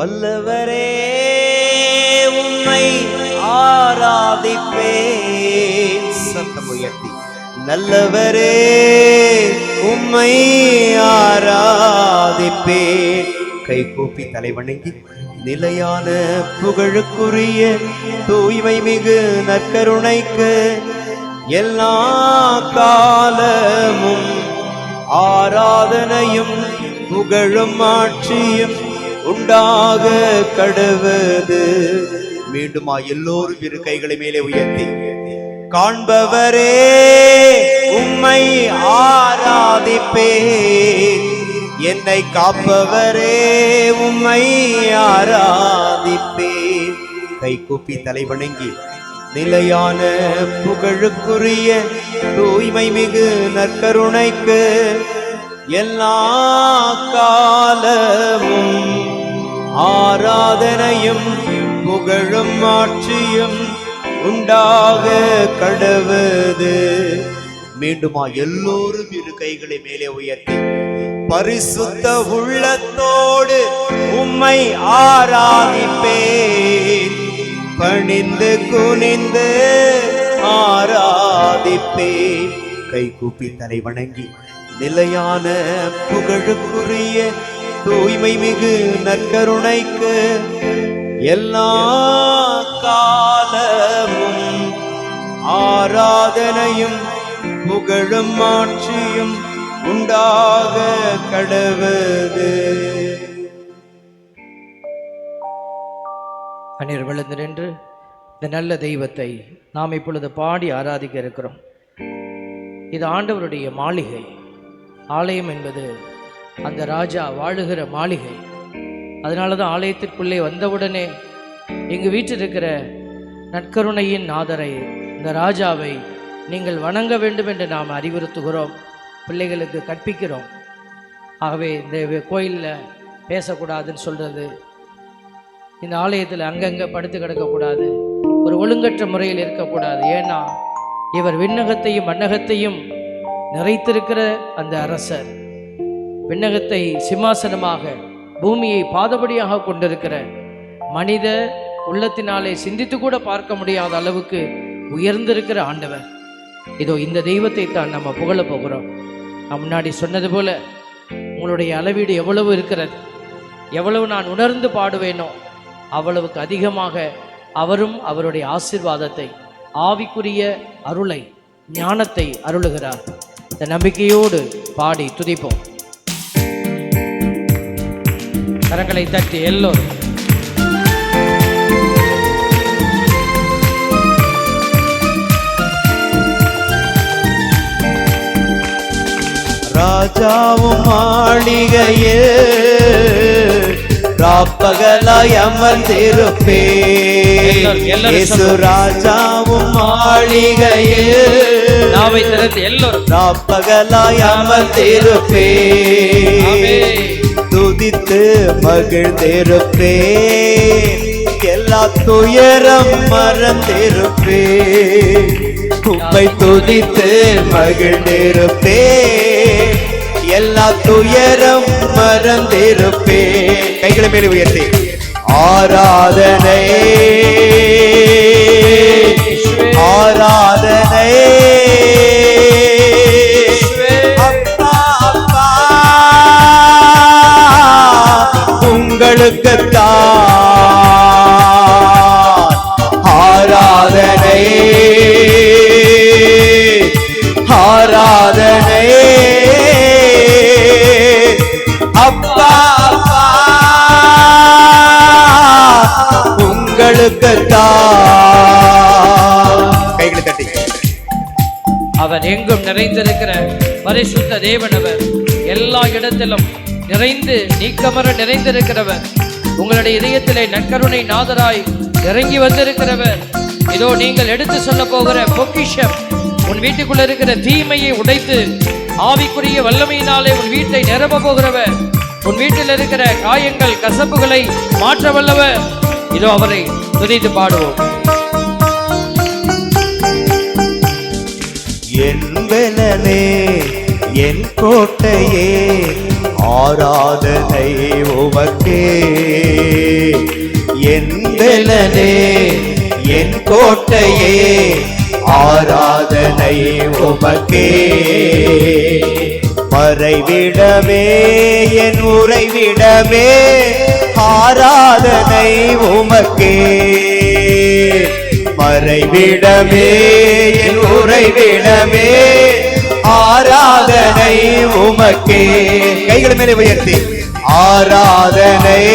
வல்லவரே உம்மை ஆராதிப்பேன் சத்தம் உயர்த்தி. நல்லவரே உம்மை ஆராதிப்பேன் கை கூப்பி தலை வணங்கி நிலையான புகழுக்குரிய தூய்மை மிகு நற்கருணைக்கு எல்லா காலமும் ஆராதனையும் புகழும் ஆட்சியும் உண்டாக கடுவது. மீண்டுமா எல்லோரும் இரு கைகளை மேலே உயர்த்தி. காண்பவரே உம்மை ஆராதிப்பே என்னை காப்பவரே உம்மை ஆராதிப்பே கை கூப்பி தலை வணங்கி நிலையான புகழுக்குரிய தூய்மை மிகு நற்கருணைக்கு எல்லா காலமும் ஆராதனையும் புகழும் ஆட்சியும் உண்டாக கடவது. மீண்டுமா எல்லோரும் இரு கைகளை மேலே உயர்த்தி பரிசுத்த உள்ளத்தோடு உம்மை ஆராதிப்பேன். பணிந்து குனிந்து ஆராதிப்பேன். கை கூப்பி தலை வணங்கி நிலையான புகழுக்குரிய தூய்மை மிகு நற்கருணைக்கு எல்லா காலமும் ஆராதனையும் புகழும் மாட்சியும் உண்டாக கடவுது அந்நியர் விழுந்து நின்று இந்த நல்ல தெய்வத்தை நாம் இப்பொழுது பாடி ஆராதிக்க இருக்கிறோம். இது ஆண்டவருடைய மாளிகை. ஆலயம் என்பது அந்த ராஜா வாழுகிற மாளிகை. அதனால தான் ஆலயத்திற்குள்ளே வந்தவுடனே எங்கள் வீட்டில் இருக்கிற நற்கருணையின் நாதரை இந்த ராஜாவை நீங்கள் வணங்க வேண்டும் என்று நாம் அறிவுறுத்துகிறோம் பிள்ளைகளுக்கு கற்பிக்கிறோம். ஆகவே இந்த கோயிலில் பேசக்கூடாதுன்னு சொல்கிறது இந்த ஆலயத்தில் அங்கங்கே படுத்து கிடக்கக்கூடாது ஒரு ஒழுங்கற்ற முறையில் இருக்கக்கூடாது. ஏன்னா இவர் விண்ணகத்தையும் மன்னகத்தையும் நிறைத்திருக்கிற அந்த அரசர். விண்ணகத்தை சிம்மாசனமாக பூமியை பாதபடியாக கொண்டிருக்கிற மனித உள்ளத்தினாலே சிந்தித்து கூட பார்க்க முடியாத அளவுக்கு உயர்ந்திருக்கிற ஆண்டவர். இதோ இந்த தெய்வத்தை தான் நம்ம புகழப் போகிறோம். நான் முன்னாடி சொன்னது போல உங்களுடைய அளவீடு எவ்வளவு இருக்கிறது? எவ்வளவு நான் உணர்ந்து பாடுவேனோ அவ்வளவுக்கு அதிகமாக அவரும் அவருடைய ஆசீர்வாதத்தை ஆவிக்குரிய அருளை ஞானத்தை அருளுகிறார். இந்த நம்பிக்கையோடு பாடி துதிப்போம். கரங்களை தட்டி எல்லோரும் ராஜாவும் மாளிகையில் ராப்பகலாய் அமர்ந்திருப்பே இயேசு. ராஜாவும் மாளிகையில் நாவை திறந்து எல்லோரும் ராப்பகலாய் அமர்ந்திருப்பே. துதித்து மகிழ்ந்திருப்பேன். எல்லா துயரம் மறந்திருப்பேன். உம்மை துதித்து மகிழ்ந்திருப்பேன். எல்லா துயரம் மறந்திருப்பேன். கைகளை மேலே உயர்த்தி. ஆராதனை. ஆராதனை. உங்களுக்கு ஆராதனை. ஆராதனை. அப்பா அப்பா. உங்களுக்கு கைகளை தட்டி. அவர் எங்கும் நிறைந்திருக்கிற பரிசுத்த தேவனவர் எல்லா இடத்திலும் நிறைந்து நீக்கமர நிறைந்திருக்கிறவர். உங்களுடைய இதயத்திலே நற்கருணை நாதராய் இறங்கி வந்திருக்கிறவர். இதோ நீங்கள் எடுத்து சொல்ல போகிற பொக்கிஷம் உன் வீட்டுக்குள்ள இருக்கிற தீமையை உடைத்து ஆவிக்குரிய வல்லமையினாலே உன் வீட்டை நிரம்ப போகிறவர். உன் வீட்டில் இருக்கிற காயங்கள் கசப்புகளை மாற்ற வல்லவர். இதோ அவரை துதித்து பாடுவோம். என் கோட்டையே ஆராதனை உமக்கே. என் பெலனே என் கோட்டையே ஆராதனை உமக்கே. மறைவிடமே என் உறைவிடமே ஆராதனை உமக்கே. மறைவிடமே என் உறைவிடமே ஆராதனை உமக்கே. கைகள் மேலே உயர்த்தி. ஆராதனை.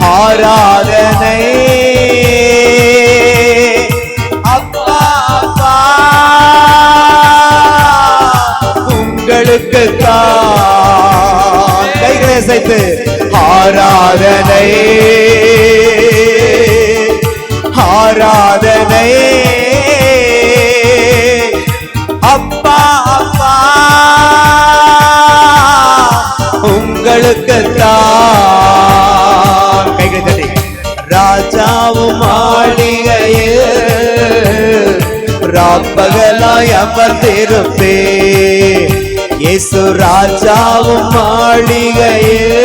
ஆராதனை. அப்பா அப்பா. உங்களுக்கு தான் கைகளை சேர்த்து ஆராதனை. ஆராதனை. உங்களுக்கு தான் கைகளை தட்டி. ராஜாவும் மாளிகையில் ராப்பகலாய் அமர்ந்திருப்பே. இயேசு ராஜாவும் மாளிகையில்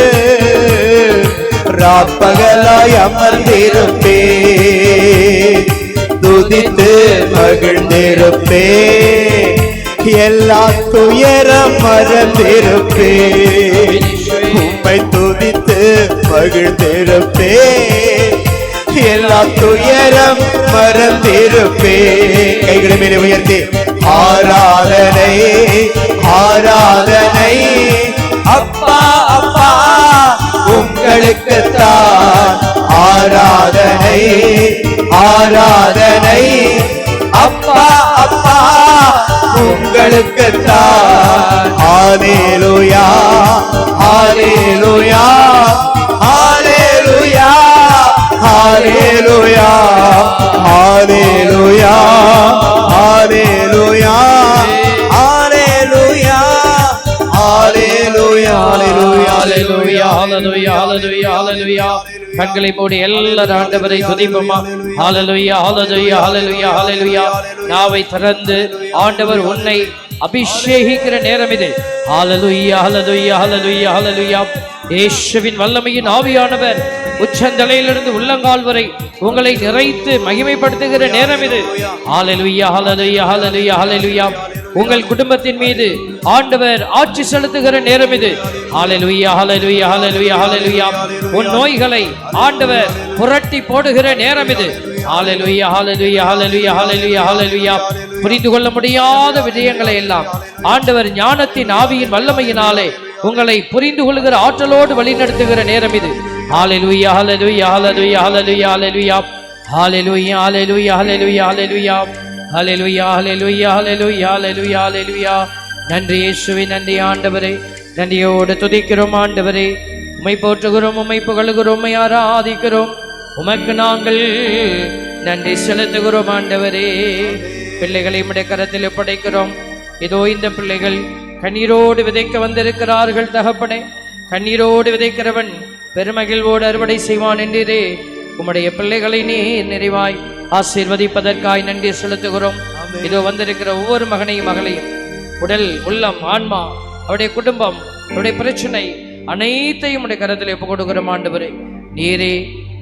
ராப்பகலாய் அமர்ந்திருப்பே. துதித்து மகிழ்ந்திருப்பே. எல்லா துயரம் மறந்திருப்பே. உம்மை துதித்து மகிழ்ந்திருப்பே. எல்லா துயரம் மறந்திருப்பே. கைகளை மேலே உயர்த்தி ஆராதனை ஆராதனை. அப்பா அப்பா உங்களுக்கு தான் ஆராதனை ஆராதனை அப்பா அப்பா உங்களுக்கு தான் hallelujah hallelujah hallelujah hallelujah hallelujah hallelujah hallelujah hallelujah hallelujah hallelujah hallelujah hallelujah hallelujah கண்களை மூடி எல்லாரும் ஆண்டவரை துதிப்போமா. ஹalleluya ஹalleluya ஹalleluya ஹalleluya நாவை திறந்து ஆண்டவர் உன்னை அபிஷேகிக்கிற நேரம் இது. ஹalleluya ஹalleluya ஹalleluya ஹalleluya இயேசுவின் வல்லமையின் ஆவியானவர் உச்சந்தலையிலிருந்து உள்ளங்கால் வரை உங்களை நிறைத்து மகிமைப்படுத்துகிற நேரம் இது. ஹalleluya ஹalleluya ஹalleluya ஹalleluya உங்கள் குடும்பத்தின் மீது ஆண்டவர் ஆட்சி செலுத்துகிற நேரம் இது. ஹalleluya ஹalleluya ஹalleluya ஹalleluya. உன் நோய்களை ஆண்டவர் புரட்டி போடுகிற நேரம் இது. ஹalleluya ஹalleluya ஹalleluya ஹalleluya ஹalleluya. புரிந்து கொள்ள முடியாத விஜயங்களை எல்லாம் ஆண்டவர் ஞானத்தின் ஆவியின் வல்லமையினாலே உங்களை புரிந்து கொள்கிற ஆற்றலோடு வழிநடத்துகிற நேரம் இது. ஹalleluya ஹalleluya ஹalleluya ஹalleluya ஹalleluya ஹalleluya. ஹalleluya ஹalleluya ஹalleluya. ஹalleluya ஹalleluya ஹalleluya ஹalleluya ஹalleluya நன்றி இயேசுவை நன்றி ஆண்டவரே. நன்றியோடு துதிக்கிறோம் ஆண்டவரே. உமை போற்றுகிறோம் உமை புகழுகிறோம் உமை ஆராதிக்கிறோம். உமக்கு நாங்கள் நன்றி செலுத்துகிறோம் ஆண்டவரே. பிள்ளைகளை உம்முடைய கரத்தில் படைக்கிறோம் இதோ இந்த பிள்ளைகள் கண்ணீரோடு விதைக்க வந்திருக்கிறார்கள் தகப்பனே. கண்ணீரோடு விதைக்கிறவன் பெருமகிழ்வோடு அறுவடை செய்வான் என்றீரே. உம்முடைய பிள்ளைகளை நீ நிறைவாய் ஆசீர்வதிப்பதற்காய் நன்றி செலுத்துகிறோம். இதோ வந்திருக்கிற ஒவ்வொரு மகனையும் மகளையும் உடல் உள்ளம் ஆன்மா அவருடைய குடும்பம் அவருடைய பிரச்சனை அனைத்தையும் உடைய கரத்தில் ஒப்புக் கொடுக்கிறோம் ஆண்டவரே. நீரே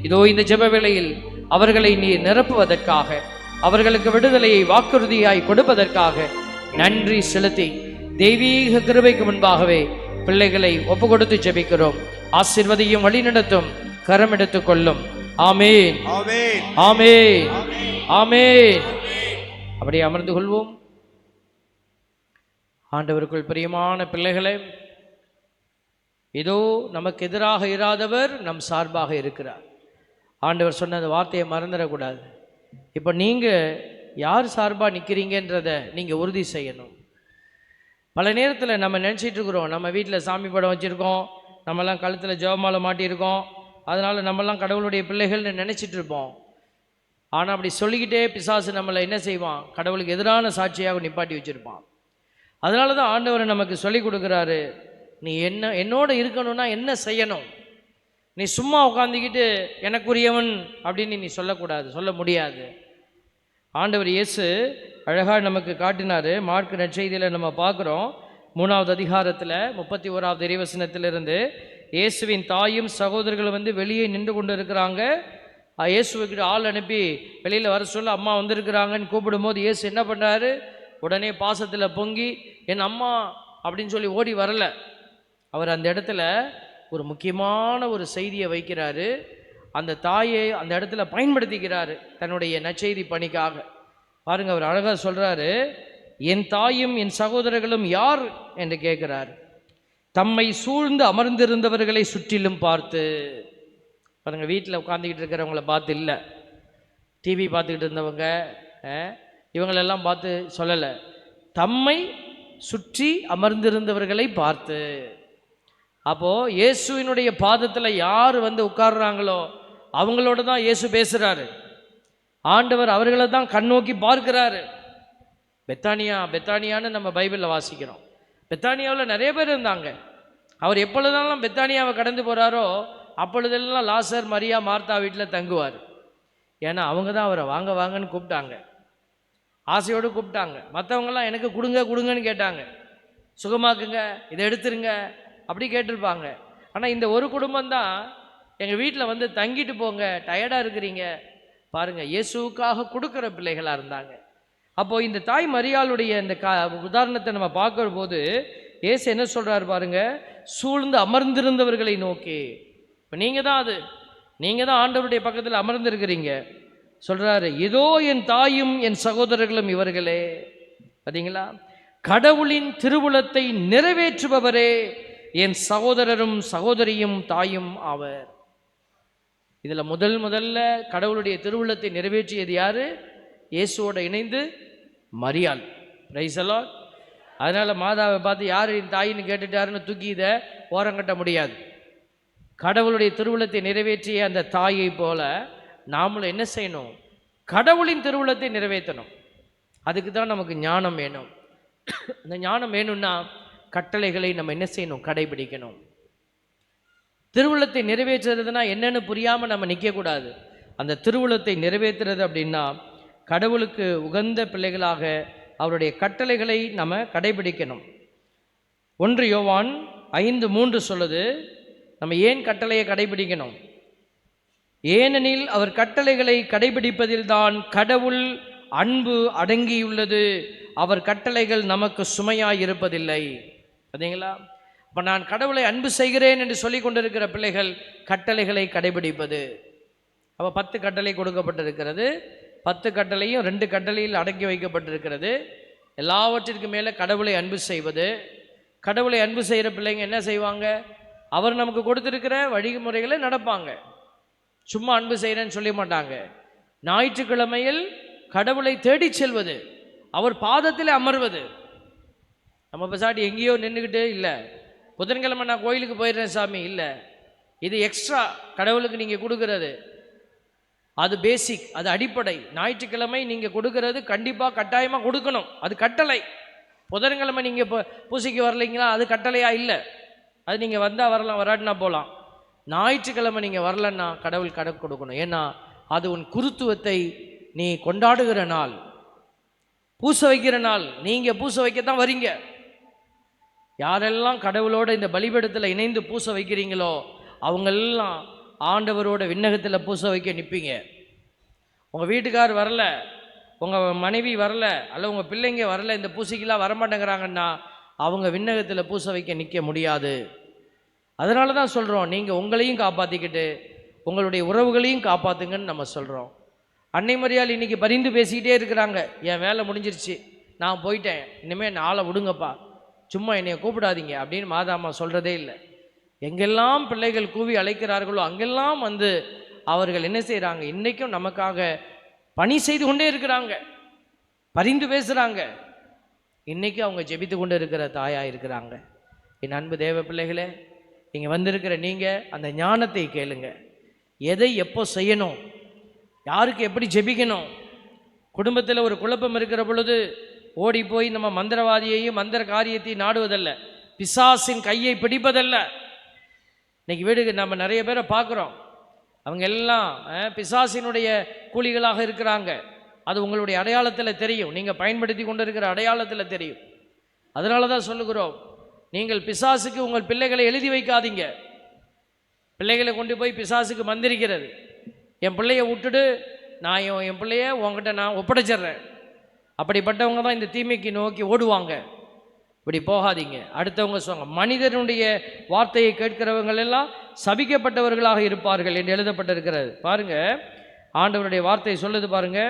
இதோ இந்த ஜெப வேளையில் அவர்களை நீர் நிரப்புவதற்காக அவர்களுக்கு விடுதலையை வாக்குறுதியாய் கொடுப்பதற்காக நன்றி செலுத்தி தெய்வீக கிருபைக்கு முன்பாகவே பிள்ளைகளை ஒப்பு கொடுத்து ஜெபிக்கிறோம். ஆசீர்வதியும் வழிநடத்தும் கரம் எடுத்துக் கொள்ளும். ஆமேன். ஆமென். ஆமேன். அப்படியே அமர்ந்து கொள்வோம். ஆண்டவருக்குள் பிரியமான பிள்ளைகளே இதோ நமக்கு எதிராக இராதவர் நம் சார்பாக இருக்கிறார். ஆண்டவர் சொன்ன அந்த வார்த்தையை மறந்துடக்கூடாது. இப்போ நீங்கள் யார் சார்பாக நிற்கிறீங்கன்றதை நீங்கள் உறுதி செய்யணும். பல நேரத்தில் நம்ம நினச்சிட்டு இருக்கிறோம் நம்ம வீட்டில் சாமி படம் வச்சுருக்கோம் நம்மலாம் கழுத்தில் ஜெபமாலை மாட்டியிருக்கோம் அதனால் நம்மலாம் கடவுளுடைய பிள்ளைகள்னு நினச்சிட்டு இருப்போம். ஆனால் அப்படி சொல்லிக்கிட்டே பிசாசு நம்மளை என்ன செய்வான்? கடவுளுக்கு எதிரான சாட்சியாக நிப்பாட்டி வச்சுருப்பான். அதனால தான் ஆண்டவர் நமக்கு சொல்லி கொடுக்குறாரு நீ என்ன என்னோட இருக்கணும்னா என்ன செய்யணும்? நீ சும்மா உட்காந்துக்கிட்டு எனக்குரியவன் அப்படின்னு நீ சொல்லக்கூடாது சொல்ல முடியாது. ஆண்டவர் இயேசு அழகாக நமக்கு காட்டினார். மார்க் நற்செய்தியில் நம்ம பார்க்குறோம். மூணாவது அதிகாரத்தில் முப்பத்தி ஓராவது இறைவசனத்திலிருந்து இயேசுவின் தாயும் சகோதரர்களும் வந்து வெளியே நின்று கொண்டு இருக்கிறாங்க இயேசுவுக்கிட்ட ஆள் அனுப்பி வெளியில் வர சொல்ல அம்மா வந்திருக்கிறாங்கன்னு கூப்பிடும்போது இயேசு என்ன பண்ணுறாரு உடனே பாசத்தில் பொங்கி என் அம்மா அப்படின்னு சொல்லி ஓடி வரல. அவர் அந்த இடத்துல ஒரு முக்கியமான ஒரு செய்தியை வைக்கிறாரு. அந்த தாயை அந்த இடத்துல பயன்படுத்திக்கிறாரு தன்னுடைய நச்செய்தி பணிக்காக. பாருங்க அவர் அழகாக சொல்கிறாரு என் தாயும் என் சகோதரர்களும் யார்? என்று கேட்குறாரு. தம்மை சூழ்ந்து அமர்ந்திருந்தவர்களை சுற்றிலும் பார்த்து பாருங்கள் வீட்டில் உட்காந்துக்கிட்டு இருக்கிறவங்கள பார்த்து இல்லை. டிவி பார்த்துக்கிட்டு இருந்தவங்க இவங்களெல்லாம் பார்த்து சொல்லலை. தம்மை சுற்றி அமர்ந்திருந்தவர்களை பார்த்து அப்போது இயேசுவினுடைய பாதத்தில் யார் வந்து உட்கார்றாங்களோ அவங்களோட தான் இயேசு பேசுகிறாரு ஆண்டவர் அவர்களை தான் கண்ணோக்கி பார்க்கிறாரு. பெத்தானியா பெத்தானியான்னு நம்ம பைபிளில் வாசிக்கிறோம். பெத்தானியாவில் நிறைய பேர் இருந்தாங்க. அவர் எப்பொழுதெல்லாம் பெத்தானியாவை கடந்து போகிறாரோ அப்பொழுதெல்லாம் லாசர் மரியா மார்த்தா வீட்டில் தங்குவார். ஏன்னா அவங்க தான் அவரை வாங்க வாங்கன்னு கூப்பிட்டாங்க. ஆசையோடு கூப்பிட்டாங்க. மற்றவங்கெல்லாம் எனக்கு கொடுங்க கொடுங்கன்னு கேட்டாங்க. சுகமாக்குங்க இதை எடுத்துருங்க அப்படி கேட்டிருப்பாங்க. ஆனால் இந்த ஒரு குடும்பம் தான் எங்கள் வீட்டில் வந்து தங்கிட்டு போங்க டயர்டாக இருக்கிறீங்க. பாருங்கள் இயேசுவுக்காக கொடுக்குற பிள்ளைகளாக இருந்தாங்க. அப்போது இந்த தாய் மரியாளுடைய இந்த கா உதாரணத்தை நம்ம பார்க்குற போது ஏசு என்ன சொல்கிறாரு பாருங்க? சூழ்ந்து அமர்ந்திருந்தவர்களை நோக்கி. இப்போ நீங்கள் தான் அது. நீங்கள் தான் ஆண்டவருடைய பக்கத்தில் அமர்ந்திருக்கிறீங்க. சொல்கிறாரு இதோ என் தாயும் என் சகோதரர்களும் இவர்களே. பார்த்தீங்களா கடவுளின் திருவுளத்தை நிறைவேற்றுபவரே என் சகோதரரும் சகோதரியும் தாயும் ஆவர். இதில் முதல் முதல்ல கடவுளுடைய திருவுள்ளத்தை நிறைவேற்றியது யார்? இயேசுவோடு இணைந்து மரியாள். ரைசலா அதனால் மாதாவை பார்த்து யார் என் தாயின்னு கேட்டுட்டாருன்னு தூக்கி இதை ஓரங்கட்ட முடியாது. கடவுளுடைய திருவுளத்தை நிறைவேற்றிய அந்த தாயை போல நாமளும் என்ன செய்யணும்? கடவுளின் திருவுளத்தை நிறைவேற்றணும். அதுக்கு தான் நமக்கு ஞானம் வேணும். அந்த ஞானம் வேணும்னா கட்டளைகளை நம்ம என்ன செய்யணும்? கடைபிடிக்கணும். திருவுளத்தை நிறைவேற்றுறதுனா என்னென்னு புரியாமல் நம்ம நிற்கக்கூடாது அந்த திருவுளத்தை நிறைவேற்றுறது அப்படின்னா கடவுளுக்கு உகந்த பிள்ளைகளாக அவருடைய கட்டளைகளை நம்ம கடைபிடிக்கணும். ஒன்று யோவான் ஐந்து மூன்று சொல்லுது நம்ம ஏன் கட்டளையை கடைபிடிக்கணும்? ஏனெனில் அவர் கட்டளைகளை கடைபிடிப்பதில்தான் கடவுள் அன்பு அடங்கியுள்ளது. அவர் கட்டளைகள் நமக்கு சுமையாக இருப்பதில்லை. பார்த்தீங்களா இப்போ நான் கடவுளை அன்பு செய்கிறேன் என்று சொல்லி கொண்டிருக்கிற பிள்ளைகள் கட்டளைகளை கடைபிடிப்பது. அப்போ பத்து கட்டளை கொடுக்கப்பட்டிருக்கிறது. பத்து கட்டளையும் ரெண்டு கட்டளையில் அடக்கி வைக்கப்பட்டிருக்கிறது. எல்லாவற்றிற்கும் மேலே கடவுளை அன்பு செய்வது. கடவுளை அன்பு செய்கிற பிள்ளைங்க என்ன செய்வாங்க? அவர் நமக்கு கொடுத்துருக்கிற வழிமுறைகளை நடப்பாங்க. சும்மா அன்பு செய்கிறேன்னு சொல்ல மாட்டாங்க. ஞாயிற்றுக்கிழமையில் கடவுளை தேடி செல்வது. அவர் பாதத்தில் அமர்வது. நம்ம பசாட்டி எங்கேயோ நின்றுக்கிட்டு இல்லை புதன்கிழமை நான் கோயிலுக்கு போயிடுறேன் சாமி இல்லை. இது எக்ஸ்ட்ரா கடவுளுக்கு நீங்கள் கொடுக்குறது. அது பேசிக் அது அடிப்படை. ஞாயிற்றுக்கிழமை நீங்கள் கொடுக்கறது கண்டிப்பாக கட்டாயமாக கொடுக்கணும். அது கட்டளை. புதன்கிழமை நீங்கள் இப்போ பூசைக்கு வரலைங்களா? அது கட்டளையாக இல்லை. அது நீங்கள் வந்தால் வரலாம் வராட்டினா போகலாம் ஞாயிற்றுக்கிழமை நீங்கள் வரலன்னா கடவுள் கடன் கொடுக்கணும். ஏன்னா அது உன் குருத்துவத்தை நீ கொண்டாடுகிற நாள். பூச வைக்கிற நாள். நீங்கள் பூச வைக்க தான் வரீங்க. யாரெல்லாம் கடவுளோட இந்த பலிபடத்தில் இணைந்து பூச வைக்கிறீங்களோ அவங்கெல்லாம் ஆண்டவரோட விண்ணகத்தில் பூச வைக்க நிற்பீங்க உங்கள் வீட்டுக்கார் வரல உங்கள் மனைவி வரல அல்ல உங்கள் பிள்ளைங்க வரல இந்த பூசைக்கெல்லாம் வரமாட்டேங்கிறாங்கன்னா அவங்க விண்ணகத்தில் பூச வைக்க நிற்க முடியாது. அதனால தான் சொல்கிறோம் நீங்கள் உங்களையும் காப்பாற்றிக்கிட்டு உங்களுடைய உறவுகளையும் காப்பாற்றுங்கன்னு நம்ம சொல்கிறோம் அன்னை மரியாள் இன்றைக்கி பரிந்து பேசிக்கிட்டே இருக்கிறாங்க என் வேலை முடிஞ்சிருச்சு நான் போயிட்டேன் இனிமேல் நாளை விடுங்கப்பா சும்மா என்னைய கூப்பிடாதீங்க அப்படின்னு மாதாம்மா சொல்கிறதே இல்லை. எங்கெல்லாம் பிள்ளைகள் கூவி அழைக்கிறார்களோ அங்கெல்லாம் வந்து அவர்கள் என்ன செய்கிறாங்க இன்றைக்கும் நமக்காக பணி செய்து கொண்டே இருக்கிறாங்க. பரிந்து பேசுகிறாங்க இன்றைக்கும் அவங்க ஜெபித்து கொண்டு இருக்கிற தாயாக இருக்கிறாங்க. என் அன்பு தேவ பிள்ளைகளே இங்கே வந்திருக்கிற நீங்கள் அந்த ஞானத்தை கேளுங்க. எதை எப்போ செய்யணும்? யாருக்கு எப்படி ஜெபிக்கணும்? குடும்பத்தில் ஒரு குழப்பம் இருக்கிற பொழுது ஓடி போய் நம்ம மந்திரவாதியையும் மந்திர காரியத்தையும் நாடுவதல்ல. பிசாசின் கையை பிடிப்பதல்ல. இன்னைக்கு வீடுக்கு நம்ம நிறைய பேரை பார்க்குறோம். அவங்க எல்லாம் பிசாசினுடைய கூலிகளாக இருக்கிறாங்க. அது உங்களுடைய அடையாளத்தில் தெரியும். நீங்கள் பயன்படுத்தி கொண்டு இருக்கிற அடையாளத்தில் தெரியும். அதனால தான் சொல்லுகிறோம். நீங்கள் பிசாசுக்கு உங்கள் பிள்ளைகளை எழுதி வைக்காதீங்க. பிள்ளைகளை கொண்டு போய் பிசாசுக்கு மந்திரிக்கிறது. என் பிள்ளைய விட்டுடு நான் என் என் பிள்ளைய உங்ககிட்ட நான் ஒப்படைச்சிடுறேன். அப்படிப்பட்டவங்க தான் இந்த தீமைக்கு நோக்கி ஓடுவாங்க. இப்படி போகாதீங்க. அடுத்தவங்க சொல்லுவாங்க மனிதனுடைய வார்த்தையை கேட்கிறவங்கள் எல்லாம் சபிக்கப்பட்டவர்களாக இருப்பார்கள் என்று எழுதப்பட்டிருக்கிறது. பாருங்க ஆண்டவருடைய வார்த்தை சொல்லுது பாருங்க.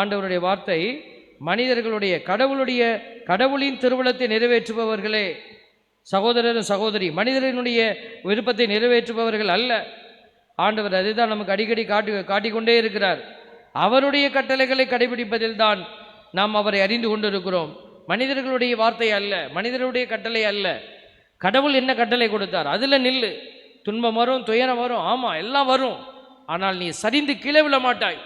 ஆண்டவருடைய வார்த்தை மனிதர்களுடைய கடவுளுடைய கடவுளின் திருவுளத்தை நிறைவேற்றுபவர்களே சகோதரரும் சகோதரி மனிதனுடைய விருப்பத்தை நிறைவேற்றுபவர்கள் அல்ல. ஆண்டவர் அதுதான் நமக்கு அடிக்கடி காட்டி காட்டிக்கொண்டே இருக்கிறார். அவருடைய கட்டளைகளை கடைபிடிப்பதில் தான் நாம் அவரை அறிந்து கொண்டிருக்கிறோம். மனிதர்களுடைய வார்த்தை அல்ல மனிதர்களுடைய கட்டளை அல்ல. கடவுள் என்ன கட்டளை கொடுத்தார்? அதில் நில்லு. துன்பம் வரும் துயரம் வரும். ஆமாம் எல்லாம் வரும். ஆனால் நீ சரிந்து கீழே விழ மாட்டாய்.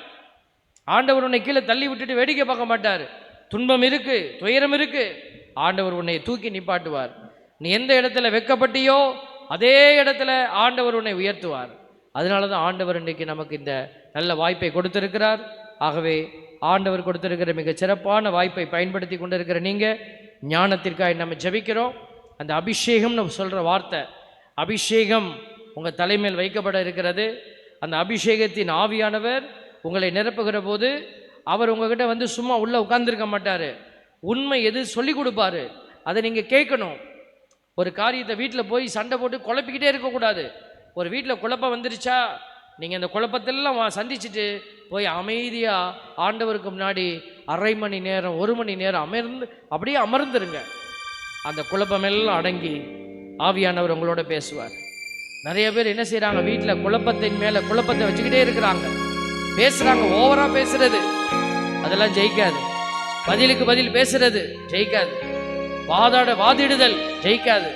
ஆண்டவர் உன்னை கீழே தள்ளி விட்டுட்டு வேடிக்கை பார்க்க மாட்டார். துன்பம் இருக்கு துயரம் இருக்கு. ஆண்டவர் உன்னை தூக்கி நிப்பாட்டுவார். நீ எந்த இடத்துல வெக்கப்பட்டியோ அதே இடத்துல ஆண்டவர் உன்னை உயர்த்துவார். அதனால தான் ஆண்டவர் இன்றைக்கு நமக்கு இந்த நல்ல வாய்ப்பை கொடுத்திருக்கிறார். ஆகவே ஆண்டவர் கொடுத்திருக்கிற மிக சிறப்பான வாய்ப்பை பயன்படுத்தி கொண்டிருக்கிற நீங்கள் ஞானத்திற்காக நம்ம ஜெபிக்கிறோம். அந்த அபிஷேகம்னு சொல்கிற வார்த்தை அபிஷேகம் உங்கள் தலைமையில் வைக்கப்பட இருக்கிறது. அந்த அபிஷேகத்தின் ஆவியானவர் உங்களை நிரப்புகிற போது அவர் உங்ககிட்ட வந்து சும்மா உள்ளே உட்காந்துருக்க மாட்டார். உண்மை எது சொல்லி கொடுப்பாரு அதை நீங்கள் கேட்கணும். ஒரு காரியத்தை வீட்டில் போய் சண்டை போட்டு குழப்பிக்கிட்டே இருக்கக்கூடாது. ஒரு வீட்டில் குழப்பம் வந்துருச்சா நீங்கள் அந்த குழப்பத்தெல்லாம் வா- சந்திச்சுட்டு போய் அமைதியாக ஆண்டவருக்கு முன்னாடி அரை மணி நேரம் ஒரு மணி நேரம் அமர்ந்து அப்படியே அமர்ந்துருங்க. அந்த குழப்பமெல்லாம் அடங்கி ஆவியானவர் உங்களோட பேசுவார். நிறைய பேர் என்ன செய்கிறாங்க வீட்டில் குழப்பத்தின் மேலே குழப்பத்தை வச்சுக்கிட்டே இருக்கிறாங்க. பேசுகிறாங்க ஓவராக பேசுறது. அதெல்லாம் ஜெயிக்காது. பதிலுக்கு பதில் பேசுறது ஜெயிக்காது. வாதாட வாதிடுதல் ஜெயிக்காது.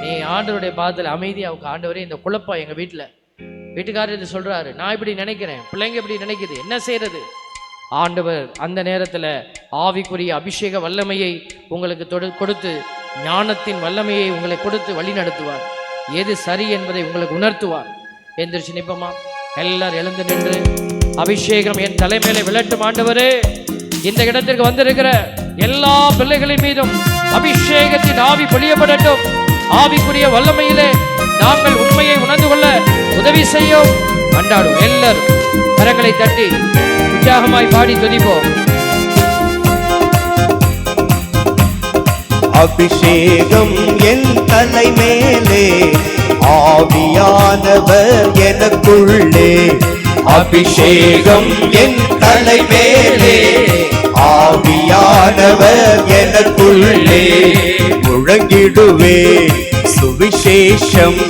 நீ ஆண்டவருடைய பாதத்தில் அமைதியாக அவங்க ஆண்டவரே இந்த குழப்பம் எங்கள் வீட்டில் வீட்டுக்காரர் இது சொல்கிறாரு நான் இப்படி நினைக்கிறேன். பிள்ளைங்க இப்படி நினைக்குது. என்ன செய்யறது ஆண்டவர் அந்த நேரத்தில் ஆவிக்குரிய அபிஷேக வல்லமையை உங்களுக்கு தொடு கொடுத்து ஞானத்தின் வல்லமையை உங்களை கொடுத்து வழி நடத்துவார். எது சரி என்பதை உங்களுக்கு உணர்த்துவார். எந்திரிச்சு நிப்பமா? எல்லாரும் எழுந்து நின்று அபிஷேகம் என் தலைமையில விளட்டும் ஆண்டவரே. இந்த இடத்திற்கு வந்திருக்கிற எல்லா பிள்ளைகளின் மீதும் அபிஷேகத்தின் ஆவி பொழியப்படட்டும். ஆவிக்குரிய வல்லமையிலே நாங்கள் உண்மையை உணர்ந்து கொள்ள உதவி செய்யும். அண்டாடும் எல்லாரும் கரங்களை தட்டி உற்சாகமாய் பாடி துதிப்போம். அபிஷேகம் என் தலை மேலே ஆவியானவர் எனக்குள்ளே. அபிஷேகம் என் தலை மேலே ஆவியானவர் எனக்குள்ளே. முழங்கிடுவே சுவிசேஷம்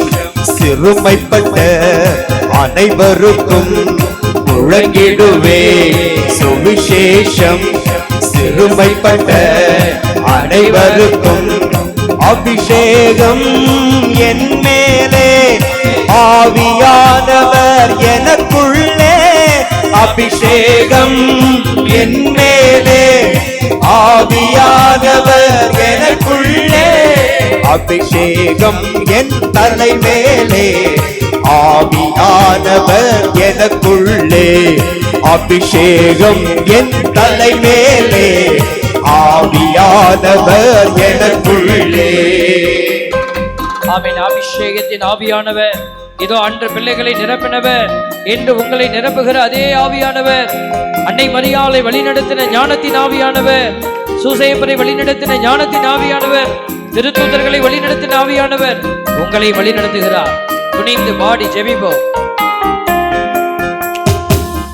சிறுமைப்பட்ட அனைவருக்கும் முழங்கிடுவே. சுவிசேஷம் சிறுமைப்பட்ட அனைவருக்கும் அபிஷேகம் என் மேலே. ஆவியானவர் எனக்குள் அபிஷேகம் என் மேலே. ஆவியானவர் எனக்குள்ளே. அபிஷேகம் என் தலை மேலே. ஆவியானவர் எனக்குள்ளே. அபிஷேகம் என் தலை மேலே. ஆவியானவர் எனக்குள்ளே. அவன் அபிஷேகத்தின் ஆவியானவர். இதோ அன்று பிள்ளைகளை நிரப்பினவர் என்று உங்களை நிரப்புகிற அதே ஆவியானவர். அன்னை மரியாளை வழிநடத்தின ஞானத்தின் ஆவியானவர். சூசையப்பரை வழிநடத்தின ஞானத்தின் ஆவியானவர். திருத்தூதர்களை வழிநடத்தின ஆவியானவர். உங்களை வழிநடத்துகிறார். துணிந்து பாடி ஜெபிப்போம்.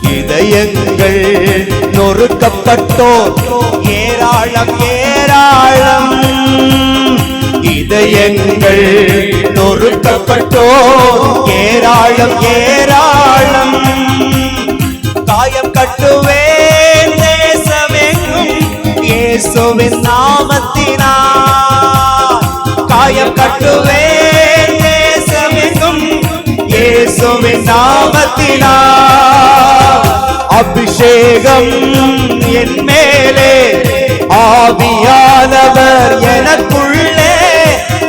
இதயங்கள் நொறுக்கப்பட்டோர். ஏராளம் ஏராளம். இதயங்கள் நொறுக்கப்பட்டோர் ஏராளம் ஏராளம். காயம் கட்டுவேன் தேசமெங்கும். இயேசுவின் நாமத்தினா காயம் கட்டுவேன் தேசமெங்கும். இயேசுவின் நாமத்தினா அபிஷேகம் என் மேலே. ஆவியானவர் எனக்குள்ளே.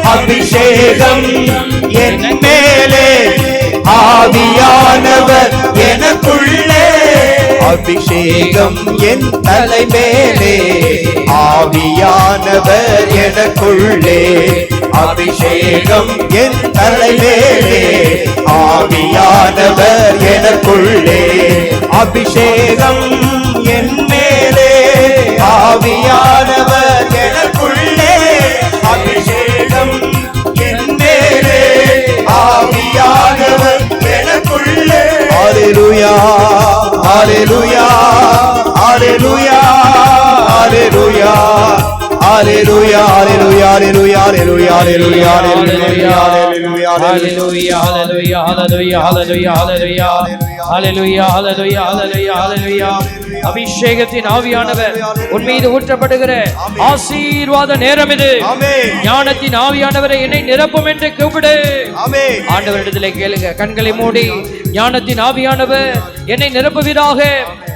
அபிஷேகம் என் மேலே. ஆவியானவர் எனக்குள்ளே. அபிஷேகம் என் தலை மேலே. ஆவியானவர் எனக்குள்ளே. அபிஷேகம் என் தலைமேலே ஆவியானவர் எனக்குள்ளே. அபிஷேகம் என் மேலே. ஆவியானவர் அபிஷேகம் என் மேலே ஆவியானவர் எனக்குள்ளே ஹalleluya ஹalleluya ஹalleluya ஹalleluya ஹalleluya ஹalleluya ஹalleluya ஹalleluya ஹalleluya ஹalleluya ஹalleluya Hallelujah, hallelujah, hallelujah, hallelujah, hallelujah. Hallelujah, hallelujah, hallelujah, hallelujah. அபிஷேகத்தின் ஆவியானவர் உன் மீது ஊற்றப்படுகிற ஆசீர்வாத நேரம் இது ஞானத்தின் ஆவியானவரை என்னை நிரப்பும் என்று கூப்பிடு. ஆண்டவரிடத்திலே கேளுங்க கண்களை மூடி. ஞானத்தின் ஆவியானவர் என்னை நிரப்புவீராக.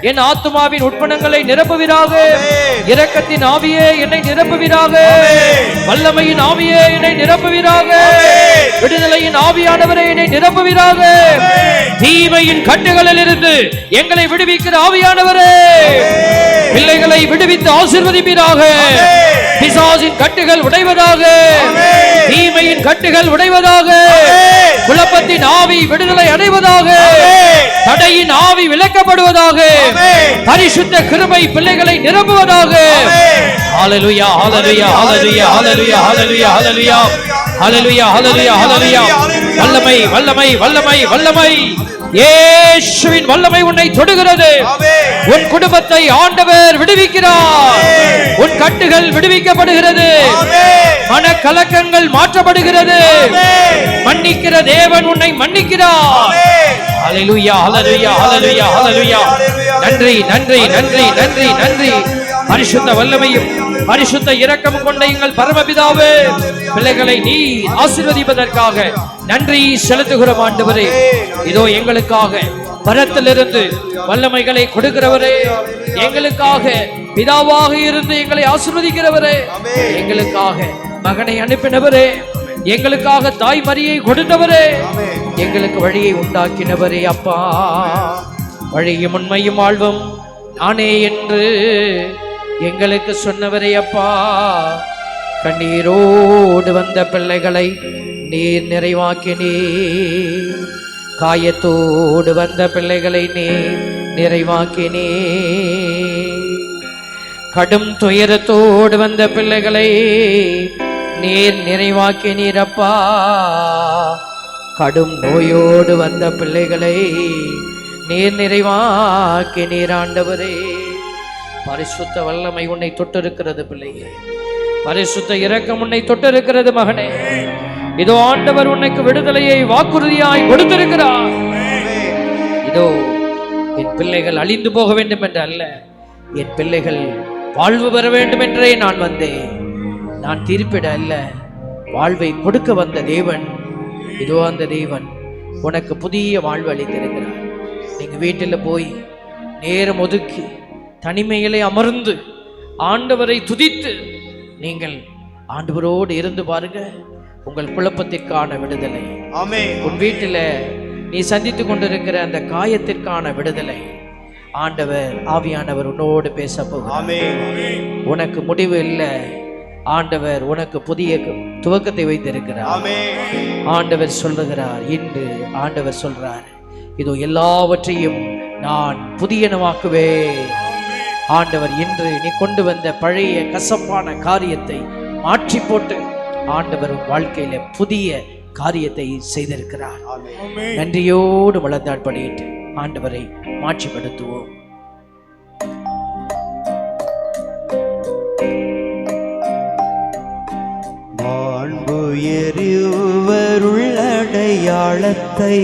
என் ஆத்துமாவின் உட்பணங்களை நிரப்புவீராக. இரக்கத்தின் ஆவியே என்னை நிரப்புவீராக. வல்லமையின் ஆவியே என்னை நிரப்புவீராக. விடுதலையின் ஆவியானவரை என்னை நிரப்புவீராக. தீமையின் கட்டுகளில் இருந்து எங்களை விடுவிக்கிற ஆவியானவரே. பிள்ளைகளை விடுவித்து ஆசீர்வதிப்பீராக. பிசாசின் கட்டுகள் உடைவதாக. தீமையின் கட்டுகள் உடைவதாக. குழப்பத்தின் ஆவி விடுதலை அடைவதாக. தடையின் ஆவி விலக்கப்படுவதாக. பரிசுத்த கிருபை பிள்ளைகளை நிரப்புவதாக. ஹalleluya ஹalleluya ஹalleluya ஹalleluya ஹalleluya ஹalleluya. ஹalleluya ஹalleluya ஹalleluya வல்லமை வல்லமை வல்லமை வல்லமை இயேசுவின் வல்லமை உன்னை தொடுகிறது. உன் குடும்பத்தை ஆண்டவர் விடுவிக்கிறார். உன் கட்டுகள் விடுவிக்கப்படுகிறது. மன கலக்கங்கள் மாற்றப்படுகிறது. மன்னிக்கிற தேவன் உன்னை மன்னிக்கிறார். ஹalleluya ஹalleluya ஹalleluya ஹalleluya நன்றி நன்றி நன்றி நன்றி நன்றி. பரிசுத்த வல்லமையும் பரிசுத்த இரக்கம் கொண்ட எங்கள் பரமபிதாவே பிள்ளைகளை நீ ஆசீர்வதிப்பதற்காக நன்றி செலுத்துகிறோம் ஆண்டவரே. இதோ எங்களுக்காக பரத்திலிருந்து வல்லமைகளை கொடுக்கிறவரே. எங்களுக்காக பிதாவாக இருந்து எங்களை ஆசிர்வதிக்கிறவரே. எங்களுக்காக மகனை அனுப்பினவரே. எங்களுக்காக தாய் மரியை கொடுத்தவரே. எங்களுக்கு வழியை உண்டாக்கினவரே அப்பா. வழியும் உண்மையும் வாழ்வும் நானே என்று எங்களுக்கு சொன்னவரே அப்பா கண்ணீரோடு வந்த பிள்ளைகளை நீர் நிறைவாக்கினீர். காயத்தோடு வந்த பிள்ளைகளை நீர் நிறைவாக்கினீர். கடும் துயரத்தோடு வந்த பிள்ளைகளை நீர் நிறைவாக்கி நீரப்பா கடும் நோயோடு வந்த பிள்ளைகளை நீர் நிறைவாக்கி ஆண்டவரே. பரிசுத்த வல்லமை உன்னை தொட்டிருக்கிறது பிள்ளையே. பரிசுத்த இரக்கம் உன்னை தொட்டிருக்கிறது மகனே. இதோ ஆண்டவர் உனக்கு விடுதலையை வாக்குறுதியாய் கொடுத்திருக்கிறார். இதோ என் பிள்ளைகள் அழிந்து போக வேண்டும் என்று அல்ல என் பிள்ளைகள் வாழ்வு பெற வேண்டும் என்றே நான் வந்தேன். நான் தீர்ப்பிட அல்ல வாழ்வை கொடுக்க வந்த தேவன். இதோ அந்த தேவன் உனக்கு புதிய வாழ்வு அளித்திருக்கிறார். நீங்க வீட்டில் போய் நேரம் ஒதுக்கி தனிமையிலே அமர்ந்து ஆண்டவரை துதித்து நீங்கள் ஆண்டவரோடு இருந்து பாருங்க உங்கள் குழப்பத்திற்கான விடுதலை. ஆமென். உன் வீட்டில் நீ சந்தித்து கொண்டிருக்கிற அந்த காயத்திற்கான விடுதலை. ஆண்டவர் ஆவியானவர் உன்னோடு பேச போகிறார். உனக்கு முடிவு இல்லை. ஆண்டவர் உனக்கு புதிய துவக்கத்தை வைத்திருக்கிறார். ஆண்டவர் சொல்லுகிறார் இன்று ஆண்டவர் சொல்றார் இதோ எல்லாவற்றையும் நான் புதியனவாக்குவே ஆண்டவர் இன்று நீ கொண்டு வந்த பழைய கசப்பான காரியத்தை மாற்றி போட்டு ஆண்டவர் வாழ்க்கையில புதிய காரியத்தை செய்திருக்கிறார். நன்றியோடு வளர்ந்தாள் படியிட்டு ஆண்டவரை மாட்சிப்படுத்துவோம் மாண்புயருள்ளடையாளத்தை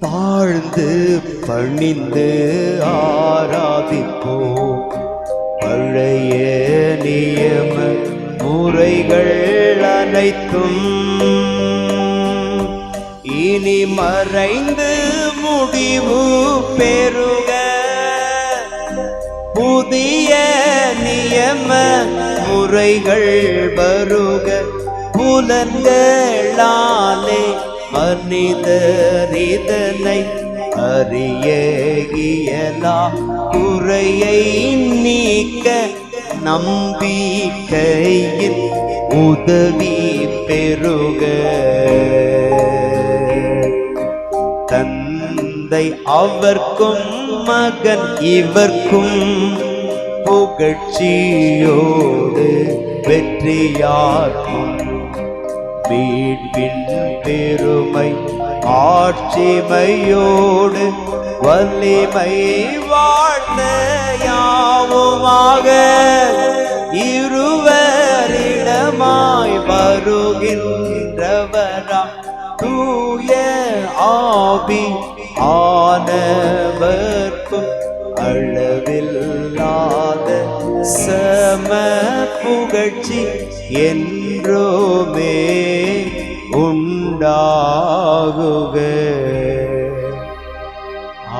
தாழ்ந்து பணிந்து ஆராதிப்போம். பழைய நியம முறைகள் அனைத்தும் இனி மறைந்து முடிவு பெறுக. புதிய நியம முறைகள் வருக. புலன்களாலே மனிதர் இதனை அறிய இயலா குறையை நீக்க நம்பிக்கையின் உதவி பெருக தந்தை அவர்க்கும் மகன் இவர்க்கும் புகழ்ச்சியோடு வெற்றியாகும். மீட்பின் பெருமை ஆட்சிமையோடு வல்லிமை வாழ்ந்த யாவுமாக இருவரிடமாய் வருகின்றவரா தூய ஆபி ஆனவர்க்கும் அளவில்லாத சம புகழ்ச்சி என்றோமே உண்டாகுக.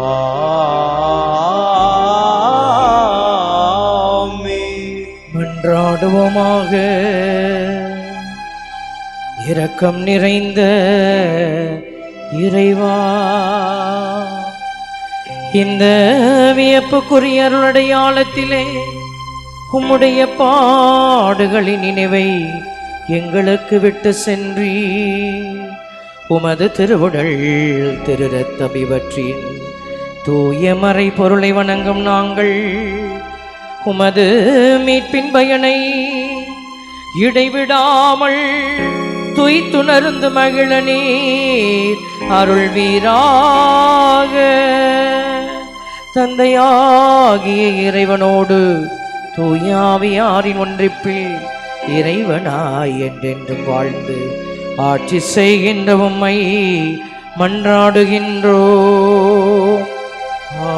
ஆமென். மன்றாடுவோமாக. இரக்கம் நிறைந்த இறைவா. இந்த வியப்புக்குரிய அருளடையாளத்திலே உம்முடைய பாடுகளின் நினைவை எங்களுக்கு விட்டு சென்றி உமது திருவுடல் திருரத்தம் இவற்றின் தூய மறை பொருளை வணங்கும் நாங்கள். உமது மீட்பின் பயனை இடைவிடாமல் துய்த்துணர்ந்து மகிழ நீர். அருள் வீராக தந்தையாகிய இறைவனோடு தூயாவியாரின் ஒன்றிப்பில் இறைவனாய் என்றென்றும் வாழ்ந்து ஆட்சி செய்கின்ற உம்மை மன்றாடுகின்றோ ஆ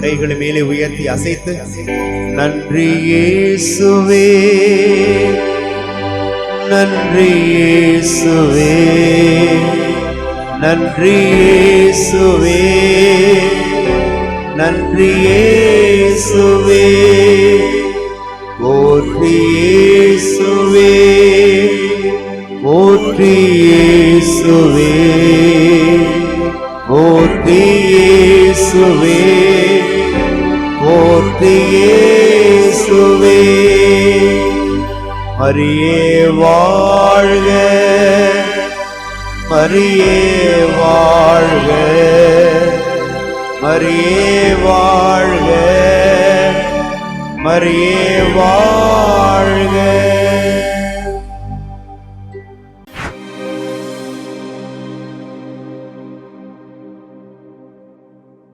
கைகளை மேலே உயர்த்தி அசைத்து நன்றி இயேசுவே நன்றி இயேசுவே நன்றி இயேசுவே நன்றி இயேசுவே போற்றி இயேசுவே போற்றி இயேசுவே போற்றி இயேசுவே. போற்றி இயேசுவே. மரியே வாழ்க. மரியே வாழ்க. மரியே வாழ்க. மரியே வாழ்க.